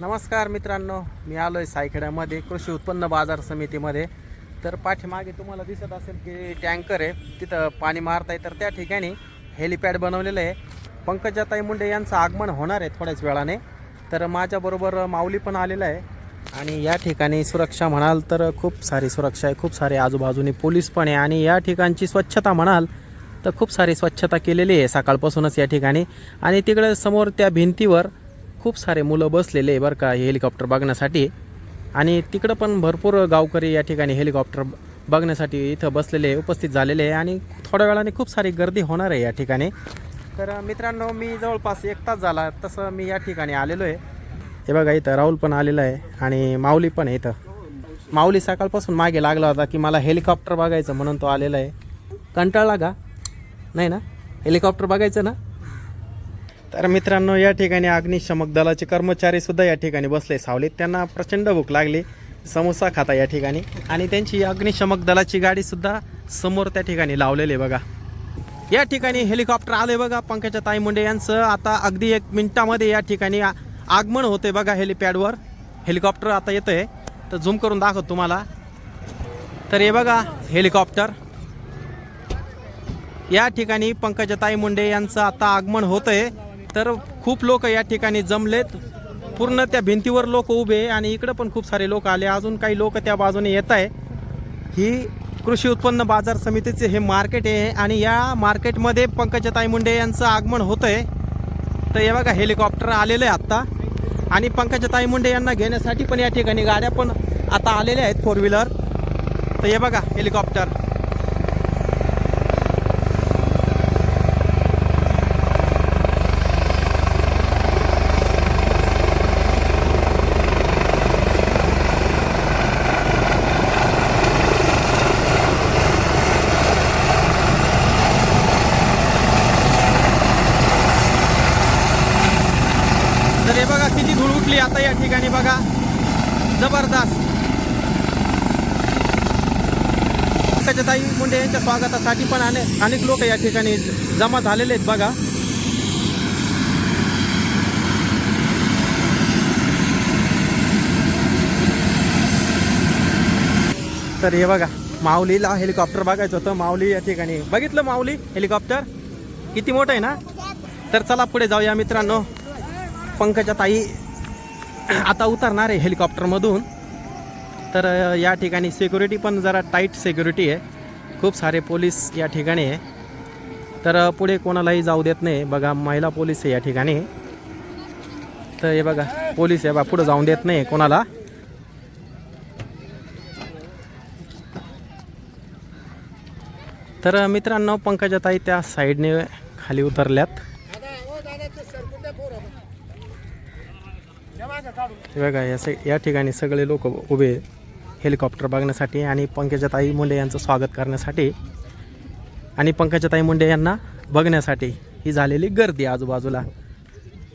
नमस्कार मित्रांनो मी आलो आहे सायखेड्यामध्ये कृषी उत्पन्न बाजार समितीमध्ये. तर पाठीमागे तुम्हाला दिसत असेल की टँकर आहे तिथं पाणी मारत आहे तर त्या ठिकाणी हेलिपॅड बनवलेलं आहे. पंकजाताई मुंडे यांचं आगमन होणार आहे थोड्याच वेळाने. तर माझ्याबरोबर माऊली पण आलेलं आहे. आणि या ठिकाणी सुरक्षा म्हणाल तर खूप सारी सुरक्षा आहे खूप सारे आजूबाजूने पोलीस पण आहे. आणि या ठिकाणची स्वच्छता म्हणाल तर खूप सारी स्वच्छता केलेली आहे सकाळपासूनच या ठिकाणी. आणि तिकडे समोर त्या भिंतीवर खूप सारे मुलं बसलेले आहे बरं का हे हेलिकॉप्टर बघण्यासाठी. आणि तिकडं पण भरपूर गावकरी या ठिकाणी हेलिकॉप्टर बघण्यासाठी इथं बसलेले उपस्थित झालेले आहे. आणि थोड्या वेळाने खूप सारी गर्दी होणार आहे या ठिकाणी. तर मित्रांनो मी जवळपास एक तास झाला तसं मी या ठिकाणी आलेलो आहे. हे बघा इथं राहुल पण आलेला आहे आणि माऊली पण आहे इथं. माऊली सकाळपासून मागे लागला होता की मला हेलिकॉप्टर बघायचं म्हणून तो आलेला आहे. कंटाळला का? नाही ना? हेलिकॉप्टर बघायचं ना? तर मित्रांनो या ठिकाणी अग्निशमक दलाचे कर्मचारी सुद्धा या ठिकाणी बसले. सावलीत त्यांना प्रचंड भूक लागली. समोसा खाता या ठिकाणी. आणि त्यांची अग्निशमक दलाची गाडी सुद्धा समोर त्या ठिकाणी लावलेली बघा. या ठिकाणी हेलिकॉप्टर आले बघा. पंकजा ताई मुंडे यांचं आता अगदी एक मिनिटामध्ये या ठिकाणी आगमन होते बघा हेलिपॅडवर. हेलिकॉप्टर आता येतं आहे तर झूम करून दाखवतो तुम्हाला. तर हे बघा हेलिकॉप्टर. या ठिकाणी पंकजाताई मुंडे यांचं आता आगमन होतं आहे तर खूप लोक या ठिकाणी जमलेत. पूर्ण त्या भिंतीवर लोक उभे आहे आणि इकडं पण खूप सारे लोक आले. अजून काही लोक त्या बाजूने येत आहे. ही कृषी उत्पन्न बाजार समितीचे हे मार्केट आहे आणि या मार्केटमध्ये पंकजाताई मुंडे यांचं आगमन होतं आहे तर हे बघा हेलिकॉप्टर आलेलं आहे आत्ता आणि पंकजाताई मुंडे यांना घेण्यासाठी पण या ठिकाणी गाड्या पण आता आलेल्या आहेत फोर व्हीलर तर हे बघा हेलिकॉप्टर तर हे बघा किती आता या ठिकाणी बघा. जबरदस्त. ताई मुंडे यांच्या स्वागतासाठी पण अने अनेक लोक या ठिकाणी जमा झालेले आहेत बघा. तर हे बघा माऊलीला हेलिकॉप्टर बघायचं होतं. माऊली या ठिकाणी बघितलं माऊली हेलिकॉप्टर किती मोठं आहे ना? तर चला पुढे जाऊया मित्रांनो. पंकजा ताई आता उतरणार आहे हेलिकॉप्टरमधून. तर या ठिकाणी सिक्युरिटी पण जरा टाईट सिक्युरिटी आहे. खूप सारे पोलीस या ठिकाणी आहे. तर पुढे कोणालाही जाऊ देत नाही. बघा महिला पोलीस आहे या ठिकाणी. तर हे बघा पोलीस आहे बा पुढे जाऊन देत नाही कोणाला. तर मित्रांनो पंकजाताई त्या साईडने खाली उतरल्यात हे बघा या सग या ठिकाणी सगळे लोक उभे हेलिकॉप्टर बघण्यासाठी आणि पंकजाताई मुंडे यांचं स्वागत करण्यासाठी आणि पंकजाताई मुंडे यांना बघण्यासाठी ही झालेली गर्दी आजूबाजूला.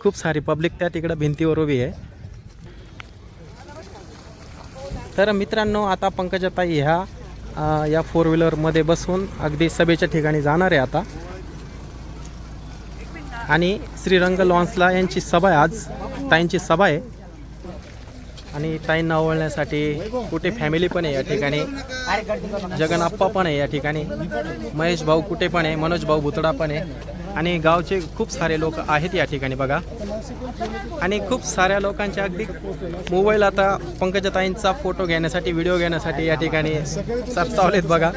खूप सारी पब्लिक त्या तिकडं भिंतीवर उभी आहे. तर मित्रांनो आता पंकजाताई ह्या या फोर व्हीलरमध्ये बसून अगदी सभेच्या ठिकाणी जाणार आहे आता. आणि श्रीरंग लॉन्सला यांची सभा आहे आज ताईंची सभा आहे. आणि ताईंना ओवळण्यासाठी कुठे फॅमिली पण आहे या ठिकाणी. जगन आप्पा पण आहे या ठिकाणी. महेश भाऊ कुठे पण आहे मनोज भाऊ भुतडा पण आहे. आणि गावचे खूप सारे लोक आहेत या ठिकाणी बघा. आणि खूप साऱ्या लोकांचे अगदी मोबाईल आता पंकजाताईंचा फोटो घेण्यासाठी व्हिडिओ घेण्यासाठी या ठिकाणी सरसावलेत बघा.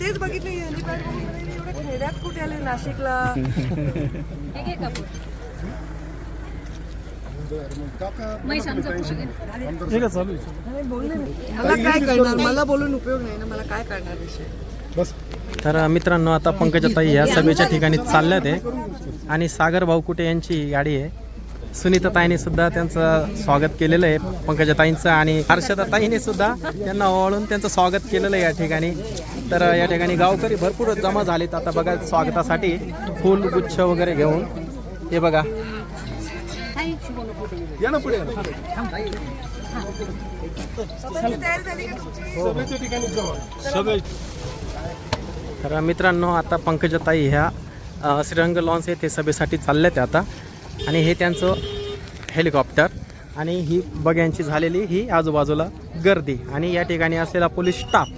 तेच बघितलं नाशिकला? मला काय करणार मला बोलून उपयोग नाही ना मला काय करणार विषय? तर मित्रांनो आता पंकजाताई या सभेच्या ठिकाणी चालल्यात आहे. आणि सागर भाऊ कुठे यांची गाडी आहे. सुनीता ताईने सुद्धा त्यांचं स्वागत केलेलं आहे पंकजाताईंचं आणि हर्षदा ताईने सुद्धा त्यांना ओवाळून त्यांचं स्वागत केलेलं आहे या ठिकाणी. तर या ठिकाणी गावकरी भरपूर जमा झालेत. आता बघा स्वागतासाठी फूल गुच्छ वगैरे घेऊन. हे बघा. झाली का तुमची तर मित्रांनो आता पंकजाताई ह्या श्रीरंग लॉन्स येथे सभेसाठी चालल्या त्या आता. आणि हे त्यांचं हेलिकॉप्टर. आणि ही बग्यांची झालेली ही आजूबाजूला गर्दी. आणि या ठिकाणी असलेला पोलीस स्टाफ.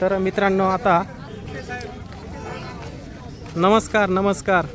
तर मित्रांनो आता नमस्कार नमस्कार.